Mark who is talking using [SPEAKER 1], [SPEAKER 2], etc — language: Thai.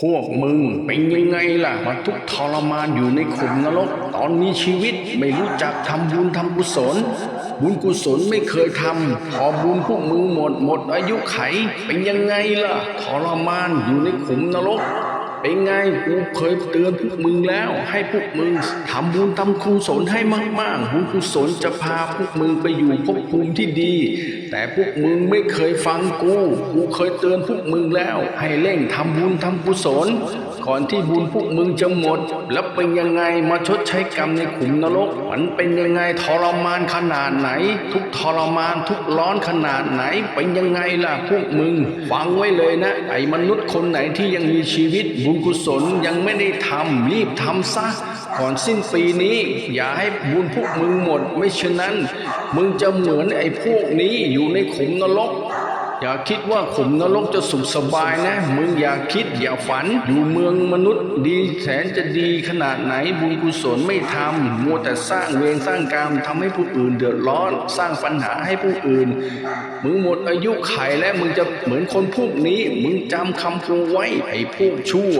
[SPEAKER 1] พวกมึงเป็นยังไงล่ะมาทุกทรมานอยู่ในขุมนรก ตอนมีชีวิตไม่รู้จักทำบุญทำกุศล บุญกุศลไม่เคยทำพอบุญพวกมึงหมดหมดอายุไข เป็นยังไงล่ะทรมานอยู่ในขุมนรกเป็นไงกูเคยเตือนพวกมึงแล้ว ให้พวกมึงทำบุญทำกุศลให้มากๆบุญกุศลจะพาพวกมึงไปอยู่ภพภูมิที่ดี แต่พวกมึงไม่เคยฟังกู กูเคยเตือนพวกมึงแล้ว ให้เร่งทำบุญทำกุศลก่อนที่บุญพวกมึงจะหมด แล้วเป็นยังไงมาชดใช้กรรมในขุมนรก มันเป็นยังไงทรมานขนาดไหน ทุกทรมานทุกร้อนขนาดไหน เป็นยังไงล่ะพวกมึง ฟังไว้เลยนะ ไอ้มนุษย์คนไหนที่ยังมีชีวิตบุญกุศลยังไม่ได้ทำรีบทำซะก่อนสิ้นปีนี้ อย่าให้บุญพวกมึงหมด ไม่ฉะนั้น มึงจะเหมือนไอ้พวกนี้อยูู่่ในขุมนรก อย่าคิดว่าขุมนรกจะสุขสบายนะ มึงอย่าคิดอย่าฝัน อยู่เมืองมนุษย์ดีแสนจะดีขนาดไหนบุญกุศลไม่ทำมัวแต่สร้างเวรสร้างกรรมทำให้ผู้อื่นเดือดร้อน สร้างปัญหาให้ผู้อื่น มึงหมดอายุไขแล้วมึงจะเหมือนคนพวกนี้ มึงจำคำพูไว้ไอ้พวกชั่ว